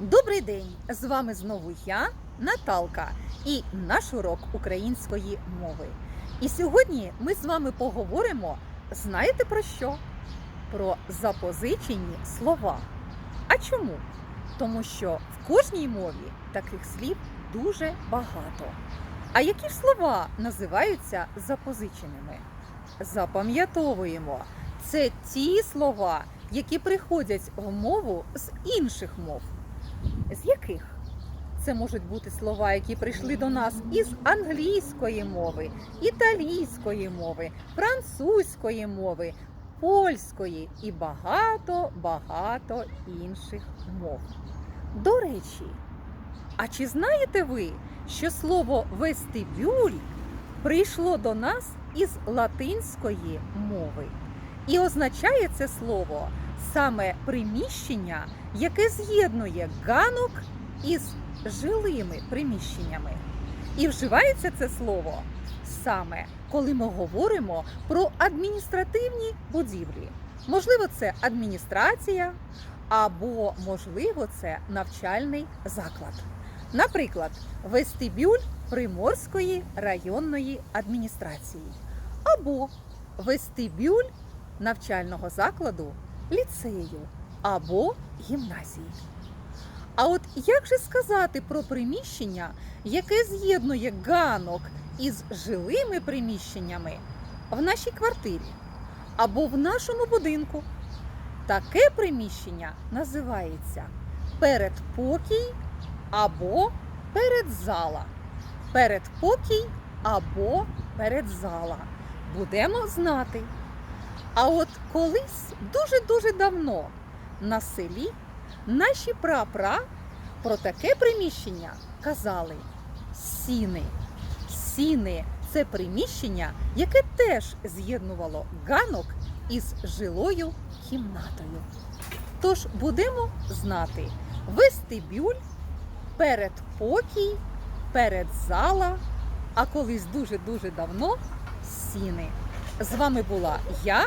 Добрий день! З вами знову я, Наталка, і наш урок української мови. І сьогодні ми з вами поговоримо, знаєте про що? Про запозичені слова. А чому? Тому що в кожній мові таких слів дуже багато. А які ж слова називаються запозиченими? Запам'ятовуємо, це ті слова, які приходять в мову з інших мов. З яких? Це можуть бути слова, які прийшли до нас із англійської мови, італійської мови, французької мови, польської і багато-багато інших мов. До речі, а чи знаєте ви, що слово вестибюль прийшло до нас із латинської мови? І означає це слово саме приміщення, яке з'єднує ганок із жилими приміщеннями. І вживається це слово саме коли ми говоримо про адміністративні будівлі. Можливо, це адміністрація або, можливо, це навчальний заклад. Наприклад, вестибюль Приморської районної адміністрації або вестибюль навчального закладу ліцею або гімназії. А от як же сказати про приміщення, яке з'єднує ганок із жилими приміщеннями в нашій квартирі або в нашому будинку? Таке приміщення називається передпокій або передзала. Передпокій або передзала. Будемо знати. А от колись дуже-дуже давно на селі наші прапра про таке приміщення казали сіни. Сіни це приміщення, яке теж з'єднувало ганок із жилою кімнатою. Тож будемо знати вестибюль, передпокій, передзала, а колись дуже-дуже давно сіни. З вами була я